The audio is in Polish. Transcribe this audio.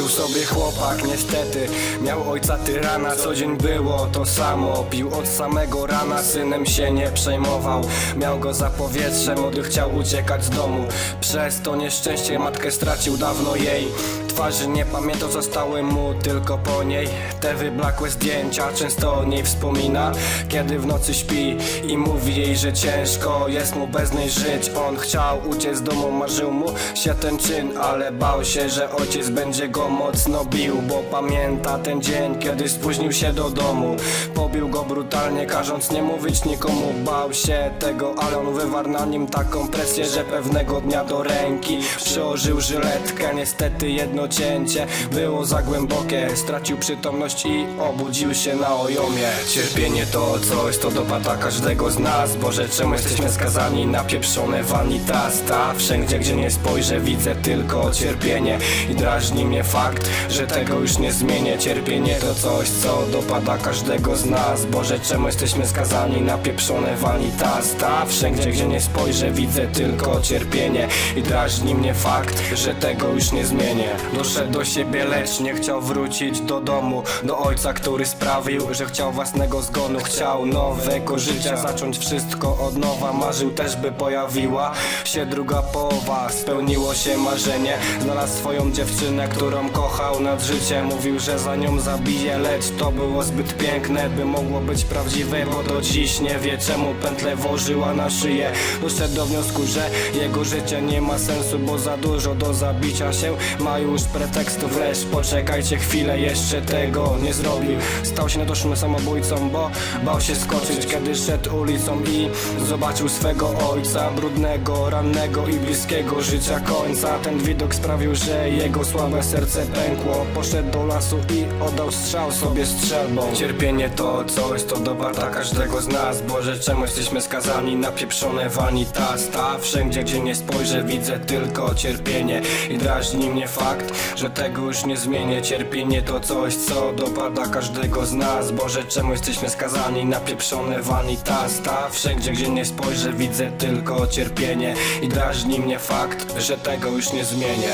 sobie chłopak, niestety. Miał ojca tyrana, co dzień było to samo. Pił od samego rana, synem się nie przejmował. Miał go za powietrze, młody chciał uciekać z domu. Przez to nieszczęście matkę stracił dawno jej. Twarzy nie pamiętał, zostały mu tylko po niej. Te wyblakłe zdjęcia, często o niej wspomina. Kiedy w nocy śpi i mówi jej, że ciężko jest mu bez niej żyć. On chciał uciec z domu, marzył mu się ten czyn Ale bał się, że ojciec będzie go mocno bił Bo pamięta ten dzień, kiedy spóźnił się do domu. Pobił go brutalnie, każąc nie mówić nikomu. Bał się tego, ale on wywarł na nim taką presję Że pewnego dnia do ręki przyłożył żyletkę. Niestety jedno cięcie było za głębokie. Stracił przytomność i obudził się na ojomie. Cierpienie to coś, to dopada każdego z nas Boże, czemu jesteśmy skazani na pieprzone vanitasta? Wszędzie, gdzie nie spojrzę, widzę tylko cierpienie I drażni mnie fakt, że tego już nie zmienię. Cierpienie to coś, co dopada każdego z nas. Boże, czemu jesteśmy skazani na pieprzone vanitasta? Wszędzie, gdzie nie spojrzę, widzę tylko cierpienie. I drażni mnie fakt, że tego już nie zmienię. Doszedł do siebie, lecz nie chciał wrócić do domu. Do ojca, który sprawił, że chciał własnego zgonu. Chciał nowego życia, zacząć wszystko od nowa. Marzył też, by pojawiła się druga połowa. Spełniło się marzenie, znalazł swoją dziewczynę, którą kochał nad życiem Mówił, że za nią zabije, lecz to było zbyt piękne, by mogło być prawdziwe Bo do dziś nie wie, czemu pętlę włożyła na szyję. Doszedł do wniosku, że jego życie nie ma sensu, bo za dużo do zabicia się ma już pretekstów. Lecz poczekajcie chwilę, jeszcze tego nie zrobił. Stał się niedoszłym samobójcą, bo bał się skoczyć Kiedy szedł ulicą i zobaczył swego ojca Brudnego, rannego i bliskiego życia końca. Ten widok sprawił, że jego słabe serce pękło Poszedł do lasu i oddał strzał sobie strzelbą. Cierpienie to coś, to dobarta każdego z nas Boże, czemu jesteśmy skazani na pieprzone vanitasta Wszędzie, gdzie nie spojrzę, widzę tylko cierpienie I drażni mnie fakt, że tego już nie zmienię. Cierpienie to coś, co dopada każdego z nas Boże, czemu jesteśmy skazani na pieprzone vanitasta Wszędzie, gdzie nie spojrzę, widzę tylko cierpienie I drażni mnie fakt, że tego już nie zmienię